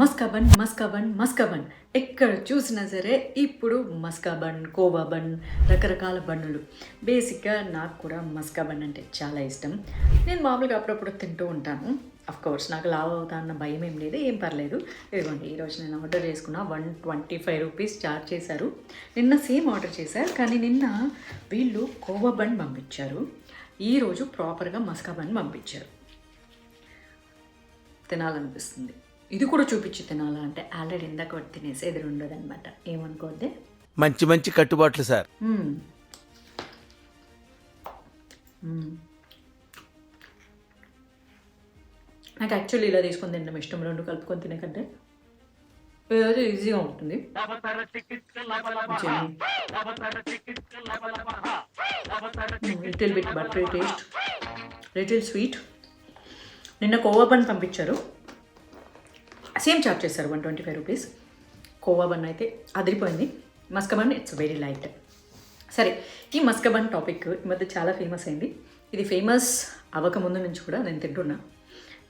మస్కాబన్ మస్కాబన్ మస్కాబన్. ఎక్కడ చూసినా సరే ఇప్పుడు మస్కాబన్ కోవా బన్ రకరకాల బన్నులు. బేసిక్గా నాకు కూడా మస్కాబన్ అంటే చాలా ఇష్టం. నేను మామూలుగా అప్పుడప్పుడు తింటూ ఉంటాను. అఫ్ కోర్స్ నాకు లావ్ అవుతా అన్న భయం ఏం లేదు ఏం పర్లేదు. ఇదిగోండి ఈరోజు నేను ఆర్డర్ చేసుకున్న one twenty five rupees charge చేశారు. నిన్న సేమ్ ఆర్డర్ చేశారు కానీ నిన్న వీళ్ళు కోవా బన్ పంపించారు. ఈరోజు ప్రాపర్గా మస్కా బన్ పంపించారు. తినాలనిపిస్తుంది. ఇది కూడా చూపించి తినాలా అంటే ఆల్రెడీ ఇందాక తినేసి ఎదురు ఉండదు అనమాట ఏమనుకోద్దే మంచి మంచి కట్టుబాట్లు సార్. నాకు యాక్చువల్లీ ఇలా తీసుకొని తినడం ఇష్టం రెండు కలుపుకొని తినే కంటే ఏదో ఈజీగా ఉంటుంది. Little bit butter taste little sweet. నిన్న కోవా పంపించారు. సేమ్ చార్జ్ చేస్తారు one twenty five rupees. Khoa bun అయితే అదిరిపోయింది. మస్కబన్ ఇట్స్ వెరీ లైట్ సరే ఈ మస్కబన్ టాపిక్ ఈ మధ్య చాలా ఫేమస్ అయింది. ఇది ఫేమస్ అవ్వక ముందు నుంచి కూడా నేను తింటున్నా.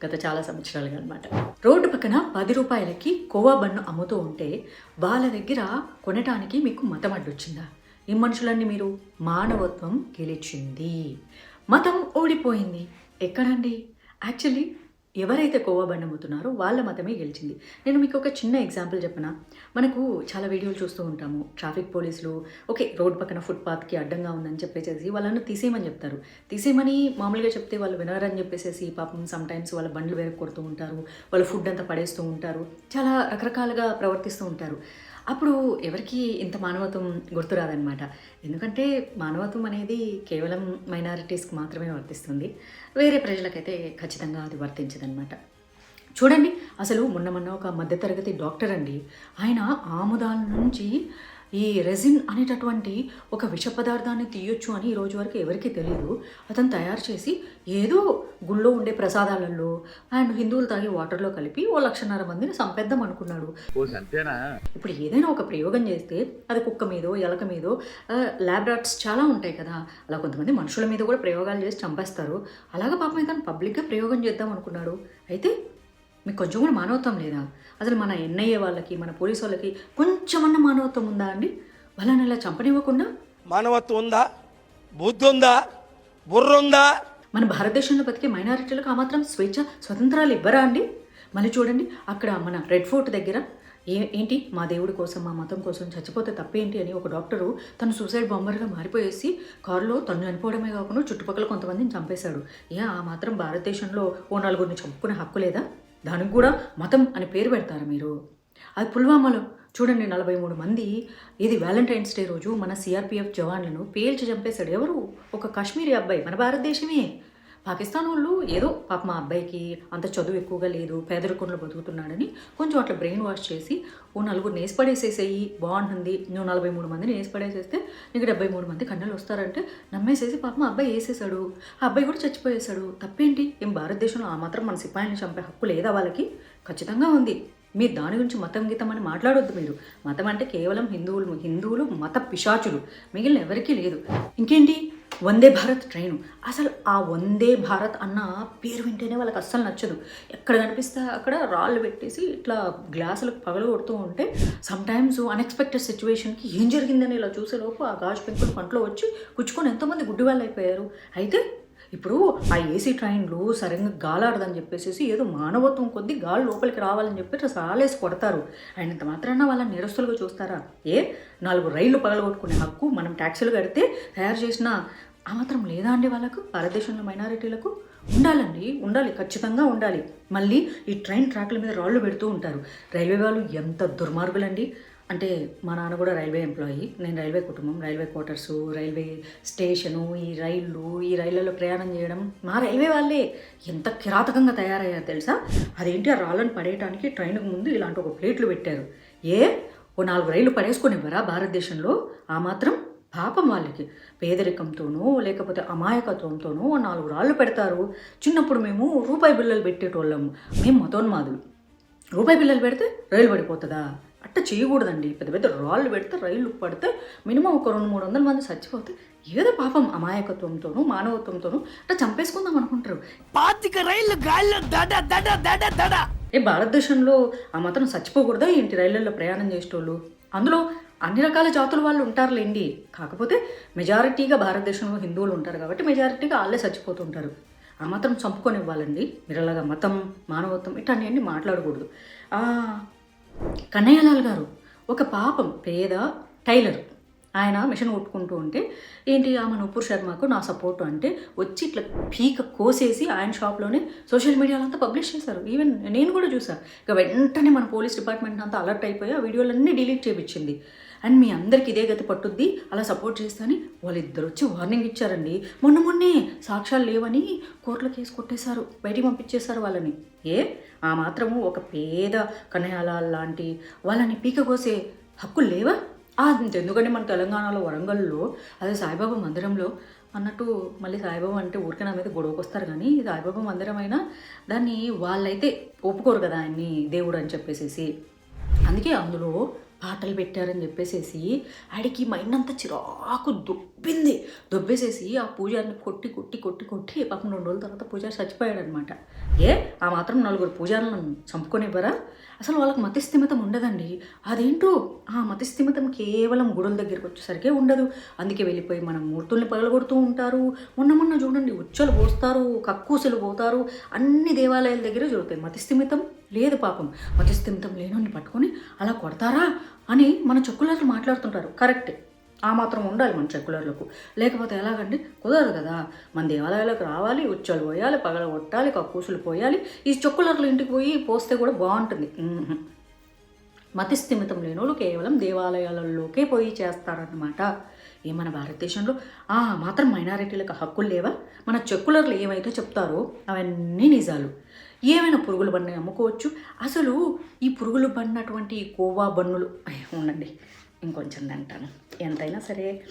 గత చాలా సంవత్సరాలుగా అనమాట రోడ్డు పక్కన పది రూపాయలకి కోవా బన్ను అమ్ముతూ ఉంటే వాళ్ళ దగ్గర కొనటానికి మీకు మతం అడ్డొచ్చిందా? ఈ మనుషులన్నీ మీరు? మానవత్వం గెలిచింది. మతం ఓడిపోయింది. ఎక్కడండి? యాక్చువల్లీ ఎవరైతే కోవా అమ్ముతున్నారో వాళ్ళ మతమే గెలిచింది. నేను మీకు ఒక చిన్న ఎగ్జాంపుల్ చెప్పనా? మనకు చాలా వీడియోలు చూస్తూ ఉంటాము. ట్రాఫిక్ పోలీసులు ఓకే రోడ్ పక్కన ఫుట్పాత్కి అడ్డంగా ఉందని చెప్పేసేసి వాళ్ళను తీసేయమని చెప్తారు. తీసేయమని మామూలుగా చెప్తే వాళ్ళు వినరని చెప్పేసేసి పాపం సమ్ టైమ్స్ వాళ్ళ బండ్లు వేరే కొడుతూ ఉంటారు వాళ్ళ ఫుడ్ అంతా పడేస్తూ ఉంటారు. చాలా రకరకాలుగా ప్రవర్తిస్తూ ఉంటారు. అప్పుడు ఎవరికి ఇంత మానవత్వం గుర్తురాదనమాట ఎందుకంటే మానవత్వం అనేది కేవలం మైనారిటీస్కి మాత్రమే వర్తిస్తుంది. వేరే ప్రజలకైతే ఖచ్చితంగా అది వర్తించదనమాట చూడండి అసలు మొన్న మొన్న ఒక మధ్యతరగతి డాక్టర్ అండి ఆయన ఆముదాల నుంచి ఈ రెజిన్ అనేటటువంటి ఒక విష పదార్థాన్ని తీయొచ్చు అని ఈ రోజు వరకు ఎవరికీ తెలియదు అతను తయారు చేసి ఏదో గుళ్ళో ఉండే ప్రసాదాలలో అండ్ హిందువులు తాగే వాటర్లో కలిపి ఓ లక్షన్నర మందిని సంపేద్దాం అనుకున్నాడు. ఇప్పుడు ఏదైనా ఒక ప్రయోగం చేస్తే అది కుక్క మీదో ఎలక మీదో ల్యాబ్రాట్స్ చాలా ఉంటాయి కదా. అలా కొంతమంది మనుషుల మీద కూడా ప్రయోగాలు చేసి చంపేస్తారు. అలాగా పాపం ఇతను పబ్లిక్గా ప్రయోగం చేద్దాం అనుకున్నాడు. అయితే మీకు కొంచెం కూడా మానవత్వం లేదా? అసలు మన ఎన్ఐఏ వాళ్ళకి మన పోలీసు వాళ్ళకి కొంచెమన్నా మానవత్వం ఉందా అండి? వాళ్ళని ఇలా చంపనివ్వకుండా? మానవత్వం ఉందా? బుద్ధి ఉందా? బుర్ర ఉందా? మన భారతదేశంలో బతికే మైనారిటీలకు ఆ మాత్రం స్వేచ్ఛ స్వతంత్రాలు ఇవ్వరా అండి? మళ్ళీ చూడండి అక్కడ మన రెడ్ ఫోర్ట్ దగ్గర ఏ ఏంటి? మా దేవుడి కోసం మా మతం కోసం చచ్చిపోతే తప్పేంటి అని ఒక డాక్టరు తను సూసైడ్ బాంబర్గా మారిపోయేసి కారులో తను చనిపోవడమే కాకుండా చుట్టుపక్కల కొంతమందిని చంపేశాడు. ఏ ఆ మాత్రం భారతదేశంలో ఓ నలుగురిని చంపుకునే హక్కు లేదా? దానికి కూడా మతం అని పేరు పెడతారు మీరు. అది పుల్వామాలో చూడండి నలభై మూడు మంది. ఇది వ్యాలంటైన్స్ డే రోజు మన సిఆర్పిఎఫ్ జవాన్లను పేల్చి చంపేశాడు ఎవరు? ఒక కాశ్మీరీ అబ్బాయి మన భారతదేశమే. పాకిస్తాన్ వాళ్ళు ఏదో పాప మా అబ్బాయికి అంత చదువు ఎక్కువగా లేదు పేదరికంలో బతుకుతున్నాడని కొంచెం అట్లా బ్రెయిన్ వాష్ చేసి ఓ నలుగురు నేసిపడేసేసేయి బాగుంటుంది నువ్వు నలభై మూడు మందిని నేసిపడేసేస్తే నీకు డెబ్బై మూడు మంది కన్నలు వస్తారంటే నమ్మేసేసి పాప మా అబ్బాయి వేసేసాడు ఆ అబ్బాయి కూడా చచ్చిపోయేశాడు. తప్పేంటి? ఏం భారతదేశంలో ఆ మాత్రం మన సిపాయిని చంపే హక్కు లేదా వాళ్ళకి? ఖచ్చితంగా ఉంది. మీరు దాని గురించి మతం గీతం అని మాట్లాడొద్దు మీరు. మతం అంటే కేవలం హిందువులు హిందువులు మత పిశాచులు. మిగిలిన ఎవరికీ లేదు. ఇంకేంటి? వందే భారత్ ట్రైన్. అసలు ఆ వందే భారత్ అన్న పేరు వింటేనే వాళ్ళకి అస్సలు నచ్చదు. ఎక్కడ కనిపిస్తే అక్కడ రాళ్ళు పెట్టేసి ఇట్లా గ్లాసులకు పగలు కొడుతూ ఉంటే సమ్టైమ్స్ అన్ఎక్స్పెక్టెడ్ సిచ్యువేషన్కి ఏం జరిగిందని ఇలా చూసేలోపు ఆ గాజు పెంకులు పంటలో వచ్చి గుచ్చుకొని ఎంతోమంది గుడ్డి వాళ్ళు అయిపోయారు. అయితే ఇప్పుడు ఆ ఏసీ ట్రైన్లు సరిగ్గా గాలాడదని చెప్పేసి ఏదో మానవత్వం కొద్దీ గాలి లోపలికి రావాలని చెప్పి సాలేసి కొడతారు. అయినంత మాత్రాన వాళ్ళని నిరస్తులుగా చూస్తారా? ఏ? నాలుగు రైళ్ళు పగలగొట్టుకునే హక్కు మనం ట్యాక్సీలు కడితే తయారు చేసిన ఆ మాత్రం లేదా అండి వాళ్ళకు? భారతదేశంలో మైనారిటీలకు? ఉండాలండి ఉండాలి ఖచ్చితంగా ఉండాలి. మళ్ళీ ఈ ట్రైన్ ట్రాక్ల మీద రాళ్ళు పెడుతూ ఉంటారు. రైల్వే వాళ్ళు ఎంత దుర్మార్గులండి. అంటే మా నాన్న కూడా రైల్వే ఎంప్లాయీ నేను రైల్వే కుటుంబం రైల్వే క్వార్టర్స్ రైల్వే స్టేషను ఈ రైళ్ళు ఈ రైళ్ళలో ప్రయాణం చేయడం. మా రైల్వే వాళ్ళే ఎంత కిరాతకంగా తయారయ్యారు తెలుసా? అదేంటి ఆ రాళ్ళను పడేయడానికి ట్రైన్కు ముందు ఇలాంటి ఒక ప్లేట్లు పెట్టారు. ఏ? ఓ నాలుగు రైళ్ళు పడేసుకునివ్వరా భారతదేశంలో? ఆ మాత్రం పాపం వాళ్ళకి. పేదరికంతోనో లేకపోతే అమాయకత్వంతోనో నాలుగు రాళ్ళు పెడతారు. చిన్నప్పుడు మేము రూపాయి బిల్లలు పెట్టేటోళ్ళము. మేము మతోన్మాదులు. రూపాయి బిల్లలు పెడితే రైలు పడిపోతుందా? అట్ట చేయకూడదండి. పెద్ద పెద్ద రాళ్ళు పెడితే రైళ్ళు పడితే మినిమం ఒక రెండు మూడు వందల మంది చచ్చిపోతే ఏదో పాపం అమాయకత్వంతోనూ మానవత్వంతోనూ అట్లా చంపేసుకుందాం అనుకుంటారు. పాతిక రైళ్ళు గాల్లో దడ దడ దడ దడ. ఏ భారతదేశంలో ఆ మాత్రం చచ్చిపోకూడదా? ఏంటి రైళ్ళలో ప్రయాణం చేసేటోళ్ళు? అందులో అన్ని రకాల జాతుల వాళ్ళు ఉంటారులేండి. కాకపోతే మెజారిటీగా భారతదేశంలో హిందువులు ఉంటారు కాబట్టి మెజారిటీగా వాళ్ళే చచ్చిపోతుంటారు. ఆ మాత్రం చంపుకొని ఇవ్వాలండి మీరు అలాగా మతం మానవత్వం ఇట్లాంటివన్నీ మాట్లాడకూడదు. కన్నయ్యలాల్ గారు ఒక పాపం పేద టైలర్. ఆయన మిషన్ కొట్టుకుంటూ ఉంటే ఏంటి ఆమె నూపూర్ శర్మకు నా సపోర్ట్ అంటే వచ్చి ఇట్లా పీక కోసేసి ఆయన షాప్లోనే సోషల్ మీడియాలో అంతా పబ్లిష్ చేశారు. ఈవెన్ నేను కూడా చూసా. ఇక వెంటనే మన పోలీస్ డిపార్ట్మెంట్ అంతా అలర్ట్ అయిపోయి ఆ వీడియోలన్నీ డిలీట్ చేయించింది అండ్ మీ అందరికి ఇదే గతి పట్టుద్ది. అలా సపోర్ట్ చేస్తాని వాళ్ళిద్దరు వచ్చి వార్నింగ్ ఇచ్చారండి. మొన్న మొన్నే సాక్ష్యాలు లేవని కోర్టులో కేసు కొట్టేశారు. బయటికి పంపించేశారు వాళ్ళని. ఏ? ఆ మాత్రము ఒక పేద కన్యాలాల్ లాంటి వాళ్ళని పీక కోసే హక్కులు లేవా? ఆ, ఎందుకంటే మన తెలంగాణలో వరంగల్లో అదే సాయిబాబా మందిరంలో అన్నట్టు మళ్ళీ సాయిబాబా అంటే ఊరికే నా మీద గొడవకు వస్తారు కానీ సాయిబాబా మందిరం అయినా దాన్ని వాళ్ళైతే ఒప్పుకోరు కదా ఆయన్ని దేవుడు అని చెప్పేసేసి. అందుకే అందులో పాటలు పెట్టారని చెప్పేసేసి ఆడికి మైండ్ అంతా చిరాకు దొబ్బింది. దొబ్బేసేసి ఆ పూజారిని కొట్టి కొట్టి కొట్టి కొట్టి పాపం రెండు రోజుల తర్వాత పూజారి చచ్చిపోయాడు అనమాట ఏ? ఆ మాత్రం నలుగురు పూజారులను చంపుకొనివ్వరా అసలు వాళ్ళకి మతిస్థిమితం ఉండదండి. అదేంటో? ఆ మతిస్థిమితం కేవలం గుడుల దగ్గరికి వచ్చేసరికి ఉండదు. అందుకే వెళ్ళిపోయి మనం మూర్తుల్ని పగలగొడుతూ ఉంటారు. మొన్న మొన్న చూడండి ఉచ్చలు పోస్తారు కక్కూసులు పోతారు. అన్ని దేవాలయాల దగ్గర జరుగుతాయి. మతిస్థిమితం లేదు పాపం. మతిస్థిమితం లేనోని పట్టుకొని అలా కొడతారా అని మన చెక్కులర్లు మాట్లాడుతుంటారు. కరెక్టే. ఆ మాత్రం ఉండాలి మన చెక్కులర్లకు లేకపోతే ఎలాగండి కుదరదు కదా. మన దేవాలయాలకు రావాలి ఉచ్చాలు పోయాలి పగల కొట్టాలి కక్కూసులు పోయాలి. ఈ చెక్కులర్లు ఇంటికి పోయి పోస్తే కూడా బాగుంటుంది. మతిస్థిమితం లేని వాళ్ళు కేవలం దేవాలయాలలోకే పోయి చేస్తారన్నమాట. ఏ మన భారతదేశంలో ఆ మాత్రం మైనారిటీలకు హక్కులు లేవా? మన చెక్కులర్లు ఏమైతే చెప్తారో అవన్నీ నిజాలు. ఏమైనా పురుగులు బండి అమ్ముకోవచ్చు. అసలు ఈ పురుగులు పడినటువంటి కోవా బన్నులు ఉండండి ఇంకొంచెం తింటాను. ఎంతైనా సరే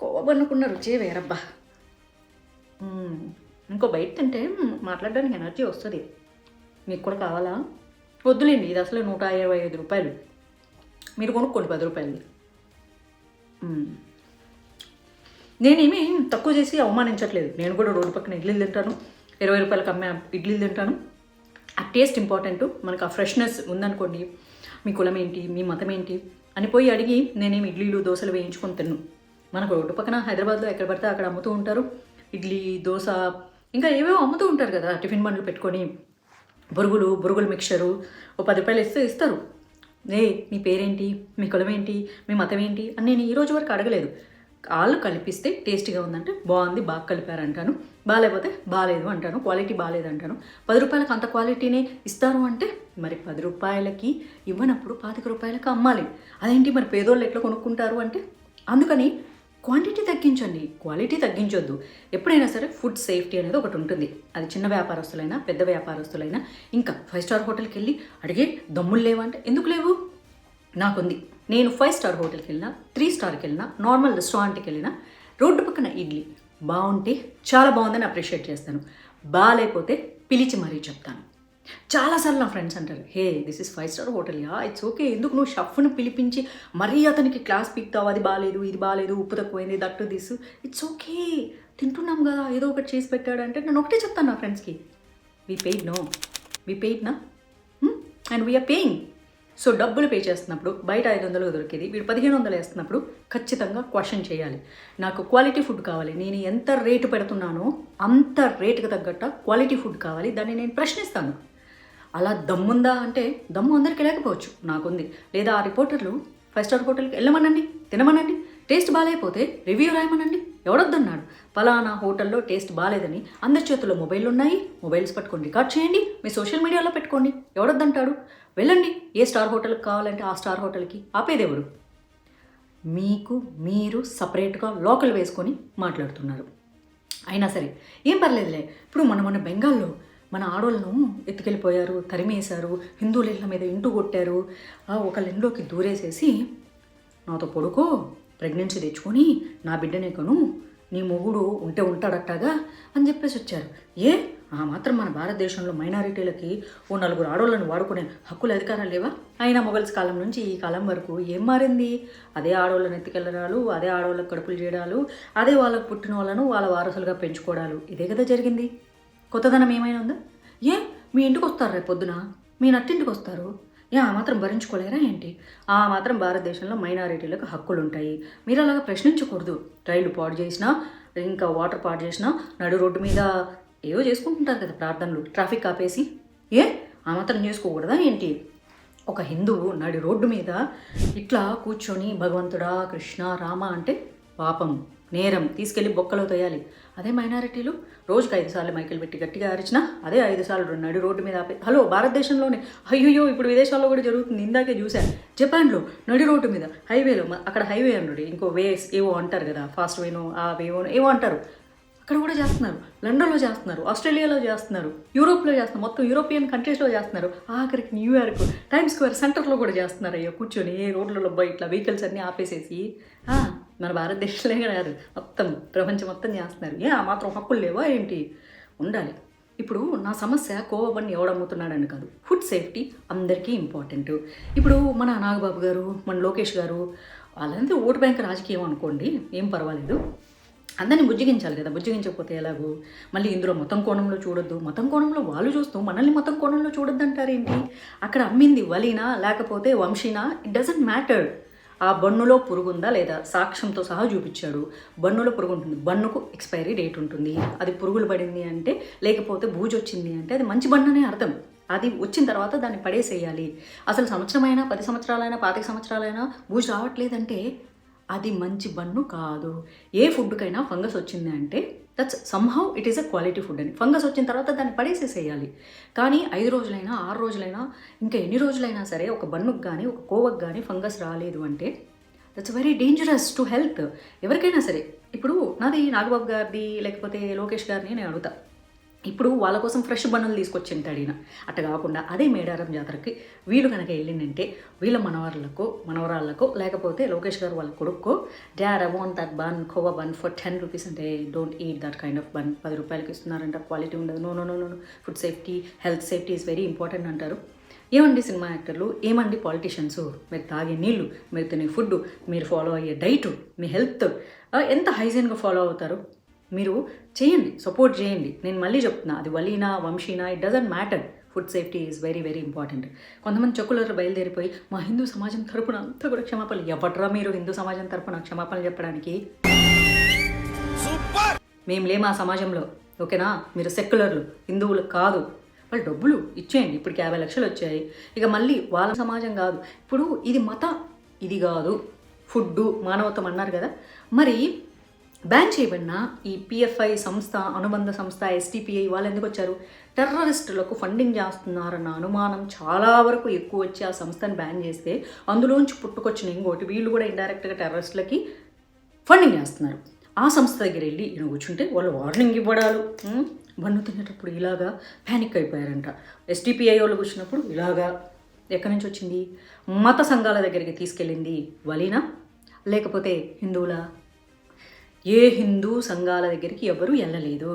కోవా రుచే వేరబ్బా. ఇంకో బయట తింటే మాట్లాడడానికి ఎనర్జీ వస్తుంది. మీకు కూడా కావాలా? వద్దులేండి ఇది అసలు నూట ఇరవై ఐదు రూపాయలు. మీరు కొనుక్కోండి పది రూపాయలు. నేనేమి తక్కువ చేసి అవమానించట్లేదు. నేను కూడా రోడ్డు పక్కన ఇడ్లీలు తింటాను. ఇరవై రూపాయలకి అమ్మే ఇడ్లీలు తింటాను. ఆ టేస్ట్ ఇంపార్టెంట్. మనకు ఆ ఫ్రెష్నెస్ ఉందనుకోండి మీ కులం ఏంటి మీ మతం ఏంటి అని పోయి అడిగి నేనేమి ఇడ్లీలు దోశలు వేయించుకొని తిన్ను. మనకు రోడ్డు పక్కన హైదరాబాద్లో ఎక్కడ పడితే అక్కడ అమ్ముతూ ఉంటారు. ఇడ్లీ దోశ ఇంకా ఏవేవో అమ్ముతూ ఉంటారు కదా టిఫిన్ బండ్లు పెట్టుకొని. బురుగులు బురుగులు మిక్చరు ఓ పది రూపాయలు ఇస్తే ఇస్తారు. ఏ మీ పేరేంటి? మీ కులం ఏంటి మీ మతం ఏంటి అని నేను ఈ రోజు వరకు అడగలేదు. వాళ్ళు కలిపిస్తే టేస్టీగా ఉందంటే బాగుంది బాగా కలిపారు అంటాను బాగాలేకపోతే బాగాలేదు అంటాను క్వాలిటీ బాగాలేదు అంటాను. పది రూపాయలకు అంత క్వాలిటీనే ఇస్తారు అంటే మరి పది రూపాయలకి ఇవ్వనప్పుడు పాతిక రూపాయలకు అమ్మాలి. అదేంటి మరి పేదోళ్ళు ఎట్లా కొనుక్కుంటారు అంటే? అందుకని క్వాంటిటీ తగ్గించండి క్వాలిటీ తగ్గించొద్దు. ఎప్పుడైనా సరే ఫుడ్ సేఫ్టీ అనేది ఒకటి ఉంటుంది. అది చిన్న వ్యాపారస్తులైనా పెద్ద వ్యాపారస్తులైనా ఇంకా ఫైవ్ స్టార్ హోటల్కి వెళ్ళి అడిగే దమ్ములు లేవంటే ఎందుకు లేవు? నాకుంది. నేను ఫైవ్ స్టార్ హోటల్కి వెళ్ళినా త్రీ స్టార్కి వెళ్ళినా నార్మల్ రెస్టారెంట్కి వెళ్ళినా రోడ్డు పక్కన ఇడ్లీ. బాగుంటే చాలా బాగుందని అప్రిషియేట్ చేస్తాను. బాగాలేకపోతే పిలిచి మరీ చెప్తాను. చాలాసార్లు నా ఫ్రెండ్స్ అంటారు hey this is five star hotel ya it's okay ఎందుకు నువ్వు షఫ్ను పిలిపించి మరీ అతనికి క్లాస్ పీక్తావు అది బాగాలేదు ఇది బాగాలేదు ఉప్పు తక్కువైంది దట్టు దిస్ ఇట్స్ ఓకే తింటున్నాం కదా ఏదో ఒకటి చేసి పెట్టాడంటే నేను ఒకటే చెప్తాను నా ఫ్రెండ్స్కి we paid no we paid నా అండ్ వీఆర్ పేయింగ్ సో డబ్బులు పే చేస్తున్నప్పుడు బయట ఐదు వందలు దొరికేది వీడు పదిహేను వందలు వేస్తున్నప్పుడు ఖచ్చితంగా క్వశ్చన్ చేయాలి. నాకు క్వాలిటీ ఫుడ్ కావాలి నేను ఎంత రేటు పెడుతున్నానో అంత రేటుకి తగ్గట్ట క్వాలిటీ ఫుడ్ కావాలి దాన్ని నేను ప్రశ్నిస్తాను. అలా దమ్ముందా అంటే దమ్ము అందరికీ లేకపోవచ్చు నాకుంది. లేదా ఆ రిపోర్టర్లు ఫైవ్ స్టార్ హోటల్కి వెళ్ళమనండి తినమనండి టేస్ట్ బాగాలేకపోతే రివ్యూ రాయమనండి ఎవడొద్దన్నాడు. ఫలానా హోటల్లో టేస్ట్ బాగాలేదని అందరి చేతుల్లో మొబైల్ ఉన్నాయి మొబైల్స్ పట్టుకొని రికార్డ్ చేయండి మీ సోషల్ మీడియాలో పెట్టుకోండి ఎవడొద్దంటాడు? వెళ్ళండి. ఏ స్టార్ హోటల్కి కావాలంటే ఆ స్టార్ హోటల్కి ఆపేదేవుడు? మీకు మీరు సపరేట్గా లోకల్ వేసుకొని మాట్లాడుతున్నారు. అయినా సరే ఏం పర్లేదులే. ఇప్పుడు మన మన బెంగాల్లో మన ఆడోళ్ళను ఎత్తుకెళ్ళిపోయారు తరిమేశారు హిందువుల ఇళ్ళ మీద ఇంటు కొట్టారు. ఒకళ్ళ ఇంట్లోకి దూరేసేసి నాతో పడుకో ప్రెగ్నెన్సీ తెచ్చుకొని నా బిడ్డనే కను నీ మొగుడు ఉంటే ఉంటాడట్టాగా అని చెప్పేసి వచ్చారు ఏ? ఆ మాత్రం మన భారతదేశంలో మైనారిటీలకి ఓ నలుగురు ఆడోళ్ళను వాడుకునే హక్కులు అధికారాలు లేవా? అయినా మొగల్స్ కాలం నుంచి ఈ కాలం వరకు ఏం మారింది? అదే ఆడవాళ్ళని ఎత్తుకెళ్ళడాలు అదే ఆడవాళ్ళకి కడుపులు చేయడాలు అదే వాళ్ళకు పుట్టిన వాళ్ళను వాళ్ళ వారసులుగా పెంచుకోవడాలు ఇదే కదా జరిగింది. కొత్తదనం ఏమైనా ఉందా? ఏ? మీ ఇంటికి వస్తారు రేపు పొద్దున. మీ నట్టింటికి వస్తారు. ఏ ఆ మాత్రం భరించుకోలేరా ఏంటి? ఆ మాత్రం భారతదేశంలో మైనారిటీలకు హక్కులు ఉంటాయి మీరు అలాగా ప్రశ్నించకూడదు. రైలు పాడు చేసినా ఇంకా వాటర్ పాడు చేసినా నడు రోడ్డు మీద ఏవో చేసుకుంటుంటారు కదా ప్రార్థనలు ట్రాఫిక్ ఆపేసి. ఏ? ఆ మాత్రం చేసుకోకూడదా ఏంటి? ఒక హిందువు నడి రోడ్డు మీద ఇట్లా కూర్చొని భగవంతుడా కృష్ణ రామ అంటే పాపం నేరం తీసుకెళ్ళి బొక్కలో తోయాలి. అదే మైనారిటీలు? రోజుకి ఐదు సార్లు మైకిల్ పెట్టి గట్టిగా అరిచినా అదే ఐదు సార్లు నడి రోడ్డు మీద ఆపే. హలో భారతదేశంలోనే. అయ్యో ఇప్పుడు విదేశాల్లో కూడా జరుగుతుంది. ఇందాకే చూశాను జపాన్లో నడి రోడ్డు మీద హైవేలో అక్కడ హైవే అన్నాడు ఇంకో వేస్ ఏవో అంటారు కదా ఫాస్ట్ వేనో ఆ వేవో ఏవో అంటారు. అక్కడ కూడా చేస్తున్నారు. లండన్లో చేస్తున్నారు. ఆస్ట్రేలియాలో చేస్తున్నారు. యూరోప్లో చేస్తున్నారు. మొత్తం యూరోపియన్ కంట్రీస్లో చేస్తున్నారు. ఆఖరికి న్యూయార్క్ టైమ్ స్క్వేర్ సెంటర్లో కూడా చేస్తున్నారు. అయ్యో కూర్చొని ఏ రోడ్లలో పోయి ఇట్లా వెహికల్స్ అన్నీ ఆపేసేసి. మన భారతదేశంలో కాదు. మొత్తం ప్రపంచం మొత్తం చేస్తున్నారు. ఏ ఆ మాత్రం హక్కులు లేవా ఏంటి? ఉండాలి. ఇప్పుడు నా సమస్య కోవబడిని ఎవడమ్ముతున్నాడని కాదు. ఫుడ్ సేఫ్టీ అందరికీ ఇంపార్టెంట్ ఇప్పుడు మన నాగబాబు గారు మన లోకేష్ గారు వాళ్ళంతా ఓటు బ్యాంక్ రాజకీయం అనుకోండి ఏం పర్వాలేదు. అందరిని బుజ్జగించాలి కదా. బుజ్జగించకపోతే ఎలాగో? మళ్ళీ ఇందులో మతం కోణంలో చూడొద్దు. మతం కోణంలో వాళ్ళు చూస్తూ. మనల్ని మతం కోణంలో చూడొద్దు అంటారేంటి అక్కడ అమ్మింది వలీనా లేకపోతే వంశీనా? ఇట్ డజంట్ మ్యాటర్ ఆ బన్నులో పురుగుందా లేదా? సాక్ష్యంతో సహా చూపించాడు. బన్నులో పురుగు ఉంటుంది బన్నుకు ఎక్స్పైరీ డేట్ ఉంటుంది. అది పురుగులు పడింది అంటే లేకపోతే బూజు వచ్చింది అంటే అది మంచి బన్ను అనే అర్థం. అది వచ్చిన తర్వాత దాన్ని పడేసేయాలి. అసలు సంవత్సరమైనా పది సంవత్సరాలైనా పాతిక సంవత్సరాలైనా బూజు రావట్లేదంటే అది మంచి బన్ను కాదు. ఏ ఫుడ్కైనా ఫంగస్ వచ్చింది అంటే that's somehow it is a quality food అని. ఫంగస్ వచ్చిన తర్వాత దాన్ని పడేసేసేయాలి. కానీ ఐదు రోజులైనా ఆరు రోజులైనా ఇంకా ఎన్ని రోజులైనా సరే ఒక బన్నుకు కానీ ఒక కోవకు కానీ ఫంగస్ రాలేదు అంటే that's very dangerous to health ఎవరికైనా సరే. ఇప్పుడు నాది నాగబాబు గారిది లేకపోతే లోకేష్ గారిని నేను అడుగుతా. ఇప్పుడు వాళ్ళ కోసం ఫ్రెష్ బండలు తీసుకొచ్చి తింటాడు ఈయన. అట్ట కాకుండా అదే మేడారం జాతరకి వీళ్ళు కనుక వెళ్ళిందంటే వీళ్ళ మనవరాళ్ళకు మనవరాళ్ళకు లేకపోతే లోకేష్ గారు వాళ్ళ కొడుక్కో dad I want that bun khoa bun for ten rupees అంటే don't eat that kind of bun పది రూపాయలకి ఇస్తున్నారంట క్వాలిటీ ఉండదు. No no no no food safety health safety is very important అంటారు. ఏమండి సినిమా యాక్టర్లు? ఏమండి పాలిటీషియన్స్ మీరు తాగే నీళ్ళు మీరు తినే ఫుడ్ మీరు ఫాలో అయ్యే డైట్ మీ హెల్త్ ఎంత హైజీన్గా ఫాలో అవుతారు? మీరు చేయండి సపోర్ట్ చేయండి. నేను మళ్ళీ చెప్తున్నా అది వలీనా వంశీనా it doesn't matter food safety is very very important కొంతమంది చెక్కులర్ బయలుదేరిపోయి మా హిందూ సమాజం తరపున అంతా కూడా క్షమాపణలు ఎవట్రా మీరు హిందూ సమాజం తరపున క్షమాపణలు చెప్పడానికి? మేము లేము ఆ సమాజంలో ఓకేనా? మీరు సెక్యులర్లు హిందువులు కాదు. వాళ్ళు డబ్బులు ఇచ్చేయండి ఇప్పటికి యాభై లక్షలు వచ్చాయి. ఇక మళ్ళీ వాళ్ళ సమాజం కాదు. ఇప్పుడు ఇది మత ఇది కాదు. ఫుడ్డు మానవత్వం అన్నారు కదా. మరి బ్యాన్ చేయబడిన ఈ పిఎఫ్ఐ సంస్థ అనుబంధ సంస్థ ఎస్టీపీఐ వాళ్ళు ఎందుకు వచ్చారు? టెర్రరిస్టులకు ఫండింగ్ చేస్తున్నారన్న అనుమానం చాలా వరకు ఎక్కువ వచ్చి ఆ సంస్థను బ్యాన్ చేస్తే అందులోంచి పుట్టుకొచ్చిన ఇంకోటి వీళ్ళు కూడా ఇండైరెక్ట్గా టెర్రరిస్టులకి ఫండింగ్ చేస్తున్నారు. ఆ సంస్థ దగ్గర వెళ్ళి ఈయన కూర్చుంటే వాళ్ళు వార్నింగ్ ఇవ్వడాలు బన్ను తినేటప్పుడు ఇలాగా ప్యానిక్ అయిపోయారంట. ఎస్టీపీఐ వాళ్ళు కూర్చున్నప్పుడు ఇలాగా ఎక్కడి నుంచి వచ్చింది? మత సంఘాల దగ్గరికి తీసుకెళ్ళింది వలీనా? లేకపోతే హిందువులా? ఏ హిందూ సంఘాల దగ్గరికి ఎవరూ వెళ్ళలేదు.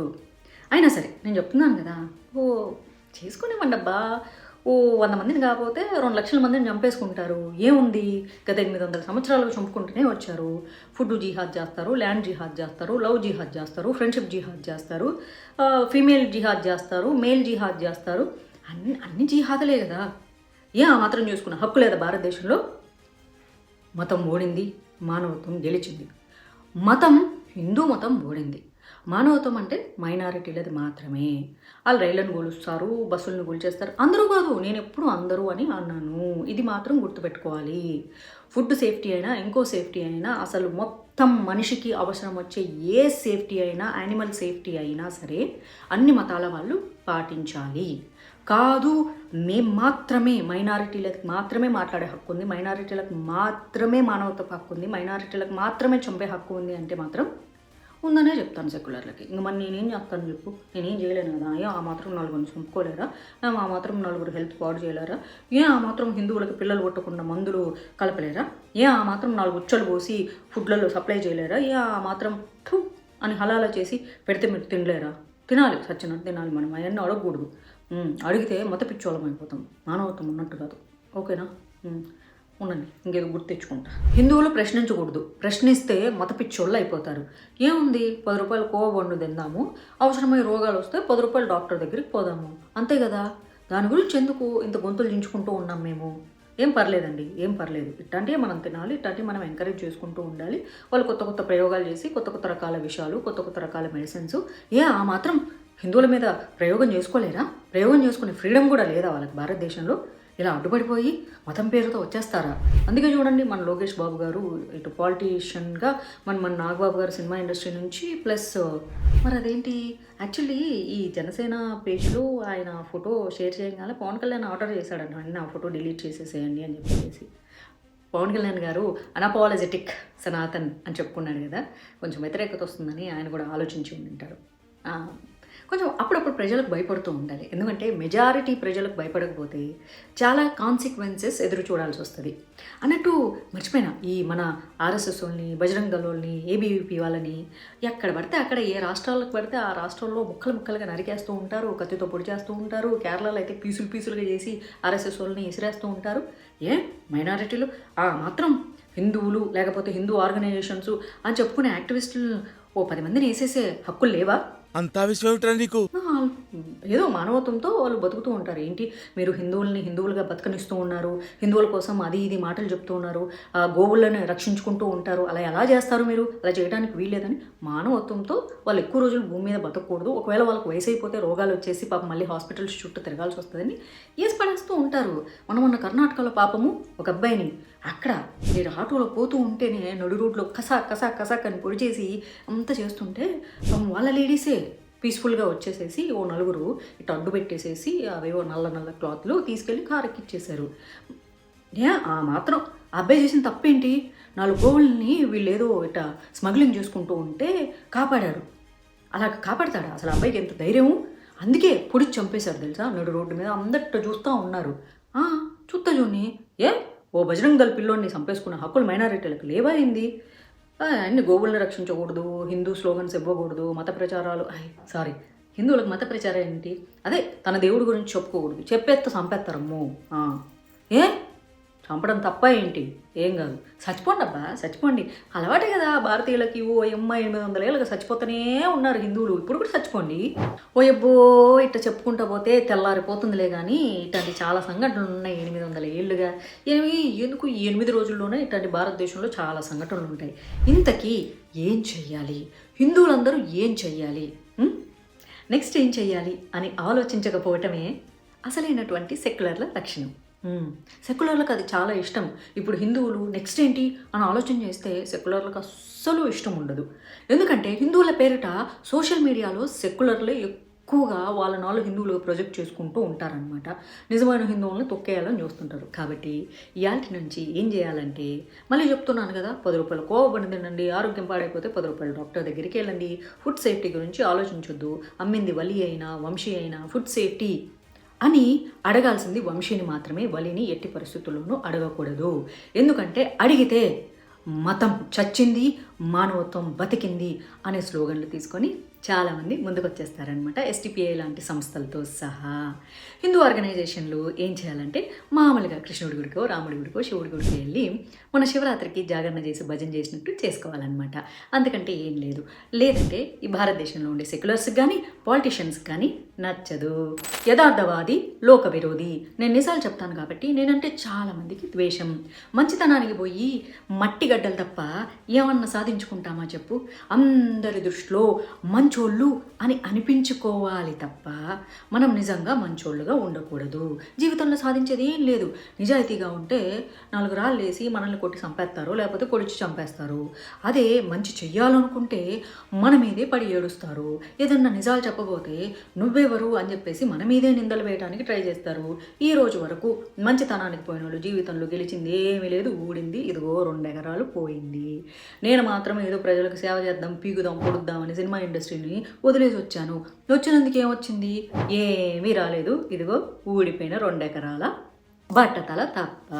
అయినా సరే నేను చెప్తున్నాను కదా ఓ చేసుకునేవ్వండబ్బా ఓ వంద మందిని కాకపోతే రెండు లక్షల మందిని చంపేసుకుంటారు. ఏముంది? గత ఎనిమిది వందల సంవత్సరాలుగా చంపుకుంటూనే వచ్చారు. ఫుడ్ జిహాద్ చేస్తారు ల్యాండ్ జిహాద్ చేస్తారు లవ్ జిహాద్ చేస్తారు ఫ్రెండ్షిప్ జిహాద్ చేస్తారు ఫీమేల్ జిహాద్ చేస్తారు మేల్ జిహాద్ చేస్తారు. అన్ని అన్ని జిహాదులే కదా. ఏ ఆ మాత్రం చూసుకున్న హక్కు లేదా భారతదేశంలో? మతం ఓడింది మానవత్వం గెలిచింది. మతం హిందూ మతం ఓడింది. మానవత్వం అంటే మైనారిటీలది మాత్రమే. వాళ్ళు రైళ్ళను కూలుస్తారు బస్సులను కూల్చేస్తారు అందరూ కాదు నేను ఎప్పుడు అందరూ అని అన్నాను. ఇది మాత్రం గుర్తుపెట్టుకోవాలి. ఫుడ్ సేఫ్టీ అయినా ఇంకో సేఫ్టీ అయినా అసలు మొత్తం మనిషికి అవసరం వచ్చే ఏ సేఫ్టీ అయినా యానిమల్ సేఫ్టీ అయినా సరే అన్ని మతాల వాళ్ళు పాటించాలి. కాదు మేం మాత్రమే మైనారిటీలకు మాత్రమే మాట్లాడే హక్కు ఉంది. మైనారిటీలకు మాత్రమే మానవత్వ హక్కు ఉంది. మైనారిటీలకు మాత్రమే చంపే హక్కు ఉంది అంటే మాత్రం ఉందనే చెప్తాను సెక్యులర్లకి. ఇంక మరి నేనేం చేస్తాను చెప్పు? నేనేం చేయలేను కదా? అయ్యో ఆ మాత్రం నలుగురిని చంపుకోలేరా? ఆ ఆ మాత్రం నలుగురు హెల్త్ పాడు చేయలేరా? ఏ ఆ మాత్రం హిందువులకి పిల్లలు కొట్టకుండా మందులు కలపలేరా? ఏ ఆ మాత్రం నాలుగు ఉచ్చలు పోసి ఫుడ్లలో సప్లై చేయలేరా? ఏ ఆ మాత్రం థు అని హలాలా చేసి పెడితే మీరు తినలేరా? తినాలి సచ్చినట్టు తినాలి మనం. అవన్నీ అడగకూడదు. అడిగితే మత పిచ్చోళం అయిపోతాం. మానవత్వం ఉన్నట్టు కాదు. ఓకేనా? ఉండండి. ఇంకేదో గుర్తు తెచ్చుకుంటా. హిందువులు ప్రశ్నించకూడదు. ప్రశ్నిస్తే మత పిచ్చోళ్ళు అయిపోతారు. ఏముంది? పది రూపాయలు కోవబండు తిందాము. అవసరమైన రోగాలు వస్తే పది రూపాయలు డాక్టర్ దగ్గరికి పోదాము. అంతే కదా? దాని గురించి ఎందుకు ఇంత గొంతులు దించుకుంటూ ఉన్నాం మేము? ఏం పర్లేదండి. ఏం పర్లేదు. ఇట్లాంటివి మనం తినాలి. ఇట్లాంటివి మనం ఎంకరేజ్ చేసుకుంటూ ఉండాలి. వాళ్ళు కొత్త కొత్త ప్రయోగాలు చేసి కొత్త కొత్త రకాల విషయాలు కొత్త కొత్త రకాల మెడిసిన్స్ ఏ ఆ మాత్రం హిందువుల మీద ప్రయోగం చేసుకోలేరా? ప్రయోగం చేసుకునే ఫ్రీడమ్ కూడా లేదా వాళ్ళకి భారతదేశంలో? ఇలా అడ్డుపడిపోయి మతం పేరుతో వచ్చేస్తారా? అందుకే చూడండి మన లోకేష్ బాబు గారు ఇటు పాలిటీషియన్గా మన మన నాగబాబు గారు సినిమా ఇండస్ట్రీ నుంచి ప్లస్ మరి అదేంటి? యాక్చువల్లీ ఈ జనసేన పేజ్లో ఆయన ఫోటో షేర్ చేయగానే పవన్ కళ్యాణ్ ఆర్డర్ చేశాడంట "అండి, నా ఫోటో డిలీట్ చేసేసేయండి అని చెప్పేసి. పవన్ కళ్యాణ్ గారు అనపాలజెటిక్ సనాతన్ అని చెప్పుకున్నాడు కదా. కొంచెం వ్యతిరేకత వస్తుందని ఆయన కూడా ఆలోచించి ఉంటారు కొంచెం అప్పుడప్పుడు ప్రజలకు భయపడుతూ ఉండాలి. ఎందుకంటే మెజారిటీ ప్రజలకు భయపడకపోతే చాలా కాన్సిక్వెన్సెస్ ఎదురు చూడాల్సి వస్తుంది. అన్నట్టు మర్చిపోయినా ఈ మన ఆర్ఎస్ఎస్ వాళ్ళని బజరంగ దళోల్ని వాళ్ళని ఏబీవీపీ వాళ్ళని ఎక్కడ పడితే అక్కడ ఏ రాష్ట్రాలకు పడితే ఆ రాష్ట్రాల్లో ముక్కలు ముక్కలుగా నరికేస్తూ ఉంటారు కత్తితో పొడి చేస్తూ ఉంటారు కేరళలో అయితే పీసులు పీసులుగా చేసి ఆర్ఎస్ఎస్ వాళ్ళని విసిరేస్తూ ఉంటారు. ఏ? మైనారిటీలు? ఆ మాత్రం హిందువులు లేకపోతే హిందూ ఆర్గనైజేషన్స్ అని చెప్పుకునే యాక్టివిస్టులు ఓ పది మందిని వేసేసే హక్కులు లేవా? అంతా విషయం నీకు? ఏదో మానవత్వంతో వాళ్ళు బతుకుతూ ఉంటారు. ఏంటి? మీరు హిందువుల్ని హిందువులుగా బతకనిస్తూ ఉన్నారు. హిందువుల కోసం అది ఇది మాటలు చెప్తూ ఉన్నారు. ఆ గోవులను రక్షించుకుంటూ ఉంటారు. అలా ఎలా చేస్తారు మీరు? అలా చేయడానికి వీల్లేదని మానవత్వంతో వాళ్ళు ఎక్కువ రోజులు భూమి మీద బతకూడదు. ఒకవేళ వాళ్ళకి వయసు అయిపోతే రోగాలు వచ్చేసి పాపం మళ్ళీ హాస్పిటల్స్ చుట్టూ తిరగాల్సి వస్తుందని వేసి పడేస్తూ ఉంటారు. మనం మొన్న కర్ణాటకలో పాపము ఒక అబ్బాయిని అక్కడ మీరు ఆటోలో పోతూ ఉంటేనే నడు రోడ్లో కసా కసా కసాక్ అని పొడి చేసి అంతా చేస్తుంటే వాళ్ళ లేడీసే పీస్ఫుల్గా వచ్చేసేసి ఓ నలుగురు ఇటు అడ్డు పెట్టేసేసి అవేవో నల్ల నల్ల క్లాత్లు తీసుకెళ్ళి కారు ఎక్కిచ్చేశారు ఆ మాత్రం అబ్బాయి చేసిన తప్పేంటి? నాలుగు గోవుల్ని వీళ్ళు ఏదో ఇట స్మగ్లింగ్ చేసుకుంటూ ఉంటే కాపాడారు. అలా కాపాడతాడు? అసలు అబ్బాయికి ఎంత ధైర్యము అందుకే పొడిచి చంపేశారు తెలుసా? నడు రోడ్డు మీద అందరితో చూస్తూ ఉన్నారు. చూస్తా చూని ఏ? ఓ బజరంగ్ దళ పిల్లోని సంపేసుకున్న హక్కులు మైనారిటీలకు లేవా ఏంది? అన్ని గోవుల్ని రక్షించకూడదు హిందూ స్లోగన్స్ ఇవ్వకూడదు మత ప్రచారాలు సారీ. హిందువులకు మత ప్రచారం ఏంటి? అదే తన దేవుడి గురించి చెప్పుకోకూడదు. చెప్పేస్తే చంపేస్తారమ్మో ఏ? చంపడం తప్ప ఏంటి? ఏం కాదు. చచ్చిపోండి అబ్బా చచ్చిపోండి. అలవాటే కదా భారతీయులకి. ఓ ఎమ్మ ఎనిమిది వందల ఏళ్ళకి చచ్చిపోతూనే ఉన్నారు హిందువులు. ఇప్పుడు కూడా చచ్చిపోండి. ఓ ఎబ్బో ఇట్లా చెప్పుకుంటా పోతే తెల్లారిపోతుందిలే కానీ ఇట్లాంటి చాలా సంఘటనలు ఉన్నాయి ఎనిమిది వందల ఏళ్ళుగా. ఏమి ఎందుకు ఎనిమిది రోజుల్లోనే ఇట్లాంటి భారతదేశంలో చాలా సంఘటనలు ఉంటాయి? ఇంతకీ ఏం చెయ్యాలి? హిందువులందరూ ఏం చెయ్యాలి? నెక్స్ట్ ఏం చెయ్యాలి? అని ఆలోచించకపోవటమే అసలైనటువంటి సెక్యులర్ల లక్షణం. సెక్యులర్లకు అది చాలా ఇష్టం. ఇప్పుడు హిందువులు నెక్స్ట్ ఏంటి అని ఆలోచన చేస్తే సెక్యులర్లకు అస్సలు ఇష్టం ఉండదు. ఎందుకంటే హిందువుల పేరిట సోషల్ మీడియాలో సెక్యులర్లు ఎక్కువగా వాళ్ళ నాలుగు హిందువులు ప్రొజెక్ట్ చేసుకుంటూ ఉంటారనమాట నిజమైన హిందువులను తొక్కేయాలని చూస్తుంటారు. కాబట్టి ఇయాల్టి నుంచి ఏం చేయాలంటే మళ్ళీ చెప్తున్నాను కదా పది రూపాయలు కోవబడి తినండి ఆరోగ్యం పాడైపోతే పది రూపాయలు డాక్టర్ దగ్గరికి వెళ్ళండి ఫుడ్ సేఫ్టీ గురించి ఆలోచించొద్దు అమ్మింది వలి అయినా వంశీ అయినా ఫుడ్ సేఫ్టీ అని అడగాల్సింది వంశీని మాత్రమే. వలిని ఎట్టి పరిస్థితుల్లోనూ అడగకూడదు. ఎందుకంటే అడిగితే మతం చచ్చింది మానవత్వం బతికింది అనే స్లోగన్లు తీసుకొని చాలామంది ముందుకు వచ్చేస్తారనమాట ఎస్టీపీఐ లాంటి సంస్థలతో సహా. హిందూ ఆర్గనైజేషన్లు ఏం చేయాలంటే మామూలుగా కృష్ణుడి గుడికో రాముడి గుడికో శివుడి గుడికి వెళ్ళి మన శివరాత్రికి జాగరణ చేసి భజన చేసినట్టు చేసుకోవాలన్నమాట. అందుకంటే ఏం లేదు. లేదంటే ఈ భారతదేశంలో ఉండే సెక్యులర్స్కి కానీ పాలిటిషియన్స్కి కానీ నచ్చదు. యథార్థవాది లోక విరోధి. నేను నిజాలు చెప్తాను కాబట్టి నేనంటే చాలామందికి ద్వేషం. మంచితనానికి పోయి మట్టి గడ్డలు తప్ప ఏమన్నా సాధించుకుంటామా చెప్పు? అందరి దృష్టిలో మంచి మంచోళ్ళు అని అనిపించుకోవాలి తప్ప మనం నిజంగా మంచోళ్ళుగా ఉండకూడదు. జీవితంలో సాధించేది ఏం లేదు. నిజాయితీగా ఉంటే నాలుగు రాళ్ళు వేసి మనల్ని కొట్టి చంపేస్తారు లేకపోతే కొడిచి చంపేస్తారు. అదే మంచి చెయ్యాలనుకుంటే మన మీదే పడి ఏడుస్తారు. ఏదన్నా నిజాలు చెప్పబోతే నువ్వెవరు అని చెప్పేసి మన మీదే నిందలు వేయడానికి ట్రై చేస్తారు. ఈ రోజు వరకు మంచితనానికి పోయిన వాళ్ళు జీవితంలో గెలిచింది ఏమీ లేదు. ఊడింది ఇదిగో రెండు ఎకరాలు పోయింది. నేను మాత్రం ఏదో ప్రజలకు సేవ చేద్దాం పీకుదాం పొడుద్దామని సినిమా ఇండస్ట్రీని వదిలేసి వచ్చాను. వచ్చినందుకు ఏమొచ్చింది? ఏమీ రాలేదు. ఇదిగో ఊడిపోయిన రెండు ఎకరాల బట్టతల తప్ప.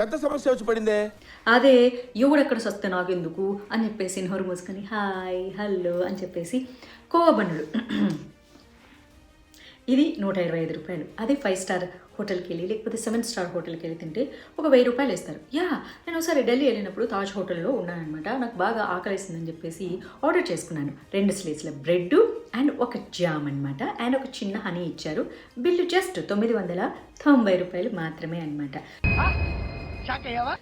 పెద్ద సమస్య వచ్చి పడిందే. అదే ఎవడెక్కడ సస్తే నాకెందుకు? అని చెప్పేసి నోరు మూసుకొని హాయ్ హలో అని చెప్పేసి కోవబన్నుడు ఇది నూట ఇరవై ఐదు రూపాయలు. అదే ఫైవ్ స్టార్ హోటల్కి వెళ్ళి లేకపోతే సెవెన్ స్టార్ హోటల్కి వెళ్ళి తింటే ఒక వెయ్యి రూపాయలు ఇస్తారు యా నేను ఒకసారి ఢిల్లీ వెళ్ళినప్పుడు తాజ్ హోటల్లో ఉన్నానమాట నాకు బాగా ఆకలిస్తుందని చెప్పేసి ఆర్డర్ చేసుకున్నాను. రెండు స్లేట్స్ల బ్రెడ్ అండ్ ఒక జామ్ అనమాట అండ్ ఒక చిన్న హనీ ఇచ్చారు. బిల్లు జస్ట్ తొమ్మిది వందల తొంభై రూపాయలు మాత్రమే అనమాట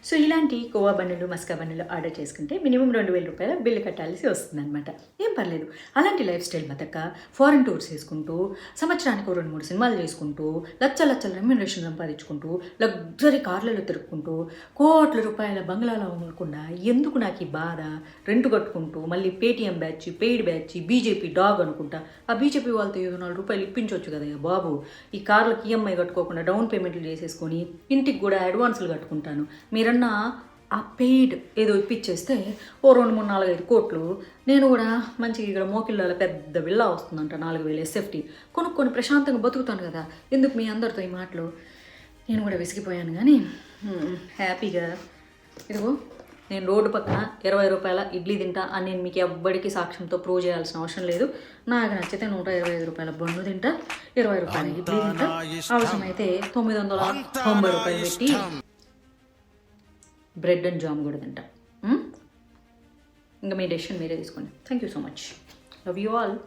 సో ఇలాంటి కోవా బన్నులు మస్కా బన్నులు ఆర్డర్ చేసుకుంటే మినిమం రెండు వేల రూపాయల బిల్లు కట్టాల్సి వస్తుందన్నమాట. ఏం పర్లేదు. అలాంటి లైఫ్ స్టైల్ బతక ఫారెన్ టూర్స్ వేసుకుంటూ సంవత్సరానికి రెండు మూడు సినిమాలు చేసుకుంటూ లచ్చ లచ్చల రెమ్యూనరేషన్ సంపాదించుకుంటూ లగ్జరీ కార్లలో తిరుక్కుంటూ కోట్ల రూపాయల బంగ్లాలో ఉండకుండా ఎందుకు నాకు ఈ బాధ? రెంట్ కట్టుకుంటూ మళ్ళీ Paytm batch paid batch BJP dog అనుకుంటా. ఆ బీజేపీ వాళ్ళతో ఏదో నాలుగు రూపాయలు ఇప్పించవచ్చు కదా బాబు. ఈ కార్లకు ఈఎంఐ కట్టుకోకుండా డౌన్ పేమెంట్లు చేసేసుకొని ఇంటికి కూడా అడ్వాన్సులు కట్టుకుంటా. కట్టుకుంటాను మీరన్నా ఆ పెయిడ్ ఏదో ఇప్పించేస్తే ఓ రెండు మూడు నాలుగు ఐదు కోట్లు నేను కూడా మంచిగా ఇక్కడ మోకిళ్ళలో పెద్ద విల్లా వస్తుందంట నాలుగు వేలు ఎస్ఎఫ్టీ కొనుక్కొని ప్రశాంతంగా బతుకుతాను కదా. ఎందుకు మీ అందరితో ఈ మాటలు? నేను కూడా విసిగిపోయాను కానీ హ్యాపీగా. ఇదిగో నేను రోడ్డు పక్కన ఇరవై రూపాయల ఇడ్లీ తింటా అని నేను మీకు ఎవ్వడికి సాక్ష్యంతో ప్రూవ్ చేయాల్సిన అవసరం లేదు. నాకు నచ్చితే నూట ఇరవై ఐదు రూపాయల బన్ను తింటా ఇరవై రూపాయల ఇడ్లీ తింటా. అవసరమైతే తొమ్మిది వందల తొంభై రూపాయలు పెట్టి బ్రెడ్ అండ్ జామ్ కూడా తింటాం. ఇంకా మీ డెసిషన్ మీరే తీసుకోండి. Thank you so much love you all